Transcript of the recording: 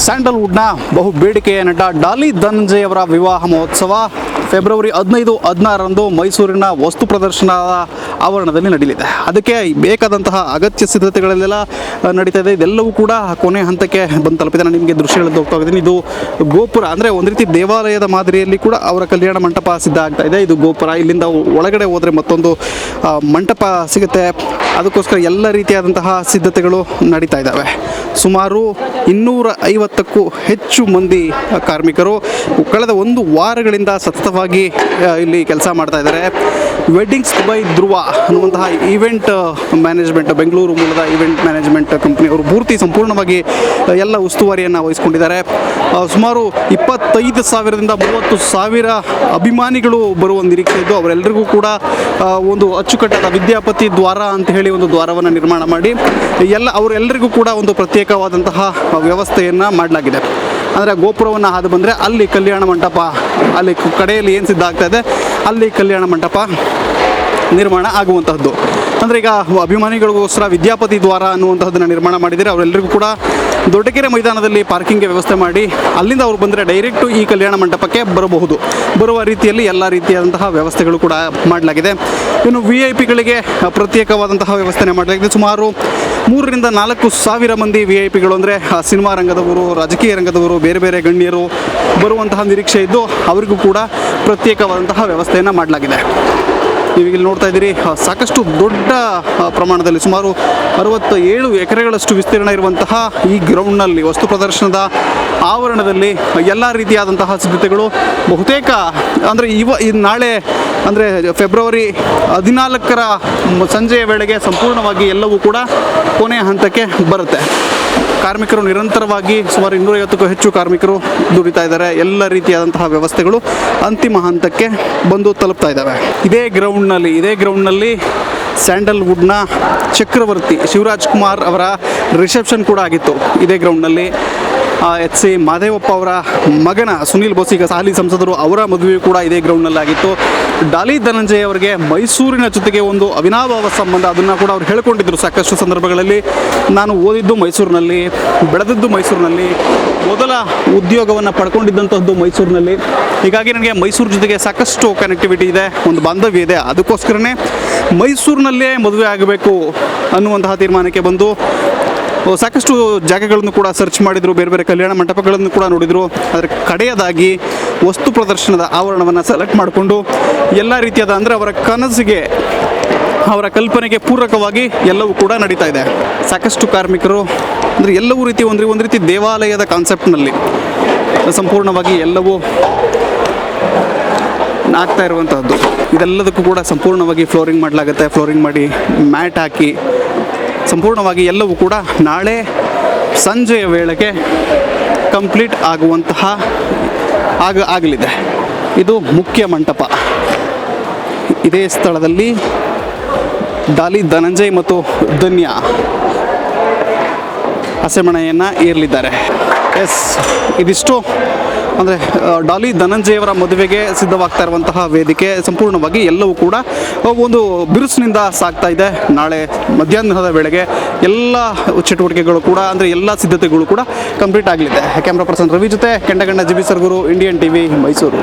ಸ್ಯಾಂಡಲ್ವುಡ್ನ ಬಹು ಬೇಡಿಕೆಯ ನಟ ಡಾಲಿ ಧನಂಜಯ್ ಅವರ ವಿವಾಹ ಮಹೋತ್ಸವ. ಫೆಬ್ರವರಿ ಹದಿನೈದು, ಹದಿನಾರರಂದು ಮೈಸೂರಿನ ವಸ್ತು ಪ್ರದರ್ಶನದ ಆವರಣದಲ್ಲಿ ನಡೆಯಲಿದೆ. ಅದಕ್ಕೆ ಬೇಕಾದಂತಹ ಅಗತ್ಯ ಸಿದ್ಧತೆಗಳಲ್ಲೆಲ್ಲ ನಡೀತಾ ಇದೆ ಇದೆಲ್ಲವೂ ಕೂಡ ಕೊನೆ ಹಂತಕ್ಕೆ ಬಂದು ತಲುಪಿದೆ. ನಾನು ನಿಮಗೆ ದೃಶ್ಯಗಳಲ್ಲಿ ಹೋಗ್ತಾ ಇದ್ದೀನಿ. ಇದು ಗೋಪುರ, ಅಂದರೆ ಒಂದು ರೀತಿ ದೇವಾಲಯದ ಮಾದರಿಯಲ್ಲಿ ಕೂಡ ಅವರ ಕಲ್ಯಾಣ ಮಂಟಪ ಸಿದ್ಧ ಆಗ್ತಾ ಇದೆ. ಇದು ಗೋಪುರ. ಇಲ್ಲಿಂದ ಒಳಗಡೆ ಹೋದರೆ ಮತ್ತೊಂದು ಮಂಟಪ ಸಿಗುತ್ತೆ. ಅದಕ್ಕೋಸ್ಕರ ಎಲ್ಲ ರೀತಿಯಾದಂತಹ ಸಿದ್ಧತೆಗಳು ನಡೀತಾ ಇದ್ದಾವೆ. ಸುಮಾರು ಇನ್ನೂರ ಐವತ್ತಕ್ಕೂ ಹೆಚ್ಚು ಮಂದಿ ಕಾರ್ಮಿಕರು ಕಳೆದ ಒಂದು ವಾರಗಳಿಂದ ಸತತವಾಗಿ ಆ, ಇಲ್ಲಿ ಕೆಲಸ ಮಾಡ್ತಾ ಇದ್ದಾರೆ. ವೆಡ್ಡಿಂಗ್ಸ್ ಬೈ ಧ್ರುವ ಅನ್ನುವಂತಹ ಈವೆಂಟ್ ಮ್ಯಾನೇಜ್ಮೆಂಟ್ ಬೆಂಗಳೂರು ಮೂಲದ ಈವೆಂಟ್ ಮ್ಯಾನೇಜ್ಮೆಂಟ್ ಕಂಪ್ನಿ ಅವರು ಪೂರ್ತಿ ಸಂಪೂರ್ಣವಾಗಿ ಎಲ್ಲ ಉಸ್ತುವಾರಿಯನ್ನು ವಹಿಸ್ಕೊಂಡಿದ್ದಾರೆ. ಸುಮಾರು ಇಪ್ಪತ್ತೈದು ಸಾವಿರದಿಂದ ಮೂವತ್ತು ಸಾವಿರ ಅಭಿಮಾನಿಗಳು ಬರುವ ನಿರೀಕ್ಷೆ ಇದ್ದು ಅವರೆಲ್ಲರಿಗೂ ಕೂಡ ಒಂದು ಅಚ್ಚುಕಟ್ಟಾದ ವಿದ್ಯಾಪತಿ ದ್ವಾರ ಅಂತ ಹೇಳಿ ಒಂದು ದ್ವಾರವನ್ನು ನಿರ್ಮಾಣ ಮಾಡಿ ಎಲ್ಲ ಅವರೆಲ್ಲರಿಗೂ ಕೂಡ ಒಂದು ಪ್ರತ್ಯೇಕವಾದಂತಹ ವ್ಯವಸ್ಥೆಯನ್ನು ಮಾಡಲಾಗಿದೆ. ಅಂದರೆ ಗೋಪುರವನ್ನು ಹಾದು ಬಂದರೆ ಅಲ್ಲಿ ಕಲ್ಯಾಣ ಮಂಟಪ, ಅಲ್ಲಿ ಕಡೆಯಲ್ಲಿ ಏನು ಸಿದ್ಧ ಆಗ್ತಾ ಇದೆ, ಅಲ್ಲಿ ಕಲ್ಯಾಣ ಮಂಟಪ ನಿರ್ಮಾಣ ಆಗುವಂತಹದ್ದು. ಅಂದರೆ ಈಗ ಅಭಿಮಾನಿಗಳಿಗೋಸ್ಕರ ವಿದ್ಯಾಪತಿ ದ್ವಾರ ಅನ್ನುವಂಥದ್ದನ್ನು ನಿರ್ಮಾಣ ಮಾಡಿದರೆ ಅವರೆಲ್ಲರಿಗೂ ಕೂಡ ದೊಡ್ಡಕೆರೆ ಮೈದಾನದಲ್ಲಿ ಪಾರ್ಕಿಂಗ್ಗೆ ವ್ಯವಸ್ಥೆ ಮಾಡಿ ಅಲ್ಲಿಂದ ಅವರು ಬಂದರೆ ಡೈರೆಕ್ಟು ಈ ಕಲ್ಯಾಣ ಮಂಟಪಕ್ಕೆ ಬರಬಹುದು. ಬರುವ ರೀತಿಯಲ್ಲಿ ಎಲ್ಲ ರೀತಿಯಾದಂತಹ ವ್ಯವಸ್ಥೆಗಳು ಕೂಡ ಮಾಡಲಾಗಿದೆ. ಇನ್ನು ವಿ ಐ ಪಿಗಳಿಗೆ ಪ್ರತ್ಯೇಕವಾದಂತಹ ವ್ಯವಸ್ಥೆನೇ ಮಾಡಲಾಗಿದೆ. ಸುಮಾರು ಮೂರರಿಂದ ನಾಲ್ಕು ಸಾವಿರ ಮಂದಿ ವಿ ಐ ಪಿಗಳು ಅಂದರೆ ಸಿನಿಮಾ ರಂಗದವರು, ರಾಜಕೀಯ ರಂಗದವರು, ಬೇರೆ ಬೇರೆ ಗಣ್ಯರು ಬರುವಂತಹ ನಿರೀಕ್ಷೆ ಇದ್ದು ಅವರಿಗೂ ಕೂಡ ಪ್ರತ್ಯೇಕವಾದಂತಹ ವ್ಯವಸ್ಥೆಯನ್ನು ಮಾಡಲಾಗಿದೆ. ನೀವೀಗ ಇಲ್ಲಿ ನೋಡ್ತಾ ಇದ್ದೀರಿ ಸಾಕಷ್ಟು ದೊಡ್ಡ ಪ್ರಮಾಣದಲ್ಲಿ ಸುಮಾರು ಅರವತ್ತ ಏಳು ಎಕರೆಗಳಷ್ಟು ವಿಸ್ತೀರ್ಣ ಇರುವಂತಹ ಈ ಗ್ರೌಂಡ್ನಲ್ಲಿ ವಸ್ತು ಪ್ರದರ್ಶನದ ಆವರಣದಲ್ಲಿ ಎಲ್ಲ ರೀತಿಯಾದಂತಹ ಸಿದ್ಧತೆಗಳು ಬಹುತೇಕ, ಅಂದರೆ ಇವ ನಾಳೆ ಅಂದರೆ ಫೆಬ್ರವರಿ ಹದಿನಾಲ್ಕರ ಸಂಜೆಯ ವೇಳೆಗೆ ಸಂಪೂರ್ಣವಾಗಿ ಎಲ್ಲವೂ ಕೂಡ ಕೊನೆಯ ಹಂತಕ್ಕೆ ಬರುತ್ತೆ. ಕಾರ್ಮಿಕರು ನಿರಂತರವಾಗಿ ಸುಮಾರು ಇನ್ನೂರೈವತ್ತಕ್ಕೂ ಹೆಚ್ಚು ಕಾರ್ಮಿಕರು ದುಡಿತಾ ಇದ್ದಾರೆ. ಎಲ್ಲ ರೀತಿಯಾದಂತಹ ವ್ಯವಸ್ಥೆಗಳು ಅಂತಿಮ ಹಂತಕ್ಕೆ ಬಂದು ತಲುಪ್ತಾ ಇದ್ದಾವೆ. ಇದೇ ಗ್ರೌಂಡ್ನಲ್ಲಿ ಇದೇ ಗ್ರೌಂಡ್ನಲ್ಲಿ ಸ್ಯಾಂಡಲ್ವುಡ್ನ ಚಕ್ರವರ್ತಿ ಶಿವರಾಜ್ ಕುಮಾರ್ ಅವರ ರಿಸೆಪ್ಷನ್ ಕೂಡ ಆಗಿತ್ತು. ಇದೇ ಗ್ರೌಂಡ್ನಲ್ಲಿ ಎಚ್ ಸಿ ಮಾದೇವಪ್ಪ ಅವರ ಮಗನ ಸುನೀಲ್ ಬೋಸ್ ಸಾಲಿ ಸಂಸದರು ಅವರ ಮದುವೆ ಕೂಡ ಇದೇ ಗ್ರೌಂಡ್ನಲ್ಲಿ ಆಗಿತ್ತು ಡಾಲಿ ಧನಂಜಯ ಅವರಿಗೆ ಮೈಸೂರಿನ ಜೊತೆಗೆ ಒಂದು ಅವಿನಾಭಾವ ಸಂಬಂಧ ಅದನ್ನು ಕೂಡ ಅವ್ರು ಹೇಳ್ಕೊಂಡಿದ್ರು ಸಾಕಷ್ಟು ಸಂದರ್ಭಗಳಲ್ಲಿ. ನಾನು ಓದಿದ್ದು ಮೈಸೂರಿನಲ್ಲಿ, ಬೆಳೆದದ್ದು ಮೈಸೂರಿನಲ್ಲಿ, ಮೊದಲ ಉದ್ಯೋಗವನ್ನು ಪಡ್ಕೊಂಡಿದ್ದಂಥದ್ದು ಮೈಸೂರಿನಲ್ಲಿ. ಹೀಗಾಗಿ ನನಗೆ ಮೈಸೂರು ಜೊತೆಗೆ ಸಾಕಷ್ಟು ಕನೆಕ್ಟಿವಿಟಿ ಇದೆ, ಒಂದು ಬಾಂಧವ್ಯ ಇದೆ. ಅದಕ್ಕೋಸ್ಕರನೇ ಮೈಸೂರಿನಲ್ಲೇ ಮದುವೆ ಆಗಬೇಕು ಅನ್ನುವಂತಹ ತೀರ್ಮಾನಕ್ಕೆ ಬಂದು ಸಾಕಷ್ಟು ಜಾಗಗಳನ್ನು ಕೂಡ ಸರ್ಚ್ ಮಾಡಿದರು, ಬೇರೆ ಬೇರೆ ಕಲ್ಯಾಣ ಮಂಟಪಗಳನ್ನು ಕೂಡ ನೋಡಿದರು. ಅದರ ಕಡೆಯದಾಗಿ ವಸ್ತು ಪ್ರದರ್ಶನದ ಆವರಣವನ್ನು ಸೆಲೆಕ್ಟ್ ಮಾಡಿಕೊಂಡು ಎಲ್ಲ ರೀತಿಯಾದ ಅಂದರೆ ಅವರ ಕನಸಿಗೆ, ಅವರ ಕಲ್ಪನೆಗೆ ಪೂರಕವಾಗಿ ಎಲ್ಲವೂ ಕೂಡ ನಡೀತಾ ಇದೆ. ಸಾಕಷ್ಟು ಕಾರ್ಮಿಕರು, ಅಂದರೆ ಎಲ್ಲವೂ ರೀತಿ ಒಂದು ಒಂದು ರೀತಿ ದೇವಾಲಯದ ಕಾನ್ಸೆಪ್ಟ್ನಲ್ಲಿ ಸಂಪೂರ್ಣವಾಗಿ ಎಲ್ಲವೂ ಆಗ್ತಾ ಇರುವಂಥದ್ದು ಇದೆಲ್ಲದಕ್ಕೂ ಕೂಡ ಸಂಪೂರ್ಣವಾಗಿ ಫ್ಲೋರಿಂಗ್ ಮಾಡಲಾಗುತ್ತೆ. ಫ್ಲೋರಿಂಗ್ ಮಾಡಿ ಮ್ಯಾಟ್ ಹಾಕಿ ಸಂಪೂರ್ಣವಾಗಿ ಎಲ್ಲವೂ ಕೂಡ ನಾಳೆ ಸಂಜೆಯ ವೇಳೆಗೆ ಕಂಪ್ಲೀಟ್ ಆಗುವಂತಹ ಆಗ ಆಗಲಿದೆ. ಇದು ಮುಖ್ಯ ಮಂಟಪ. ಇದೇ ಸ್ಥಳದಲ್ಲಿ ಡಾಲಿ ಧನಂಜಯ್ ಮತ್ತು ಧನ್ಯ ಹಸೆಮಣೆಯನ್ನು ಏರಲಿದ್ದಾರೆ. ಎಸ್, ಇದಿಷ್ಟು. ಅಂದರೆ ಡಾಲಿ ಧನಂಜಯವರ ಮದುವೆಗೆ ಸಿದ್ಧವಾಗ್ತಾ ಇರುವಂತಹ ವೇದಿಕೆ ಸಂಪೂರ್ಣವಾಗಿ ಎಲ್ಲವೂ ಕೂಡ ಒಂದು ಬಿರುಸಿನಿಂದ ಸಾಗ್ತಾ ಇದೆ. ನಾಳೆ ಮಧ್ಯಾಹ್ನದ ವೇಳೆಗೆ ಎಲ್ಲ ಚಟುವಟಿಕೆಗಳು ಕೂಡ, ಅಂದರೆ ಎಲ್ಲ ಸಿದ್ಧತೆಗಳು ಕೂಡ ಕಂಪ್ಲೀಟ್ ಆಗಲಿದೆ. ಕ್ಯಾಮ್ರಾ ಪರ್ಸನ್ ರವಿ ಜೊತೆ Kendaganda G B Sargur Indian T V Mysuru